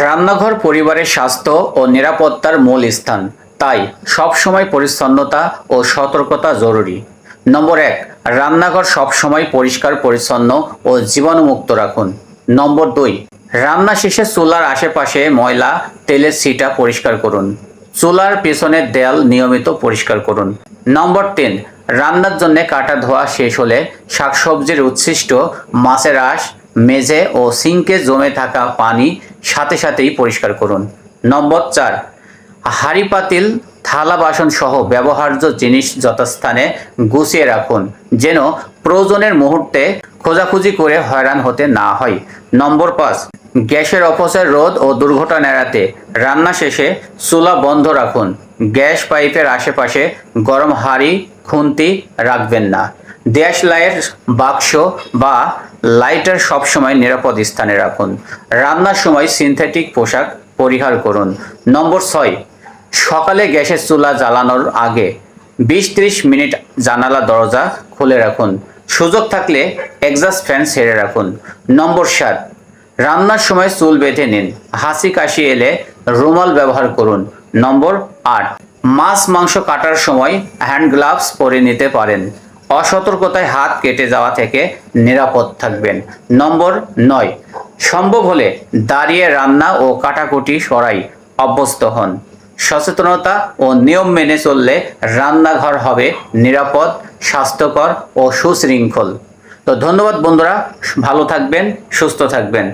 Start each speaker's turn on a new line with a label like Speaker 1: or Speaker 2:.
Speaker 1: রান্নাঘর পরিবারের স্বাস্থ্য ও নিরাপত্তার মূল স্থান। তাই সবসময় পরিচ্ছন্নতা ও সতর্কতা জরুরি। নম্বর এক, রান্নাঘর সবসময় পরিষ্কার, পরিচ্ছন্ন ও জীবাণুমুক্ত রাখুন। নম্বর দুই, রান্না শেষে চুলার আশেপাশে ময়লা, তেলের ছিটা পরিষ্কার করুন। চুলার পেছনের দেয়াল নিয়মিত পরিষ্কার করুন। নম্বর তিন, রান্নার জন্য কাটা ধোয়া শেষ হলে শাকসবজির উচ্ছিষ্ট, মাছের আঁশ মেঝে ও সিঙ্কে জমে থাকা পানি সাথে সাথেই পরিষ্কার করুন। নম্বর চার হাঁড়ি পাতিল থালা বাসন সহ ব্যবহার্য জিনিস যথাস্থানে গুছিয়ে রাখুন, যেন প্রয়োজনের মুহূর্তে খোঁজাখুঁজি করে হয়রান হতে না হয়। নম্বর পাঁচ, গ্যাসের অপচয় রোধ ও দুর্ঘটনা এড়াতে রান্না শেষে চুলা বন্ধ রাখুন। গ্যাস পাইপের আশেপাশে গরম হাঁড়ি, খুন্তি রাখবেন না। দেশ লাইয়ের বাক্স বা লাইটার সবসময় নিরাপদ স্থানে রাখুন। রান্নার সময় সিনথেটিক পোশাক পরিহার করুন। নম্বর ছয়, সকালে গ্যাসের চুলা জ্বালানোর আগে বিশ ত্রিশ মিনিট জানালা দরজা খুলে রাখুন। সুযোগ থাকলে এক্সাস্ট ফ্যান ছেড়ে রাখুন। নম্বর সাত, রান্নার সময় চুল বেঁধে নিন। হাসি কাশি এলে রুমাল ব্যবহার করুন। নম্বর আট মাছ মাংস কাটার সময় হ্যান্ড গ্লাভস পরে নিতে পারেন। অসতর্কতায় হাত কেটে যাওয়া থেকে নিরাপদ থাকবেন। নম্বর নয়, সম্ভব হলে দাঁড়িয়ে রান্না ও কাটাকুটি সরাই অভ্যস্ত হন। সচেতনতা ও নিয়ম মেনে চললে রান্নাঘর হবে নিরাপদ, স্বাস্থ্যকর ও সুশৃঙ্খল। তো ধন্যবাদ বন্ধুরা, ভালো থাকবেন, সুস্থ থাকবেন।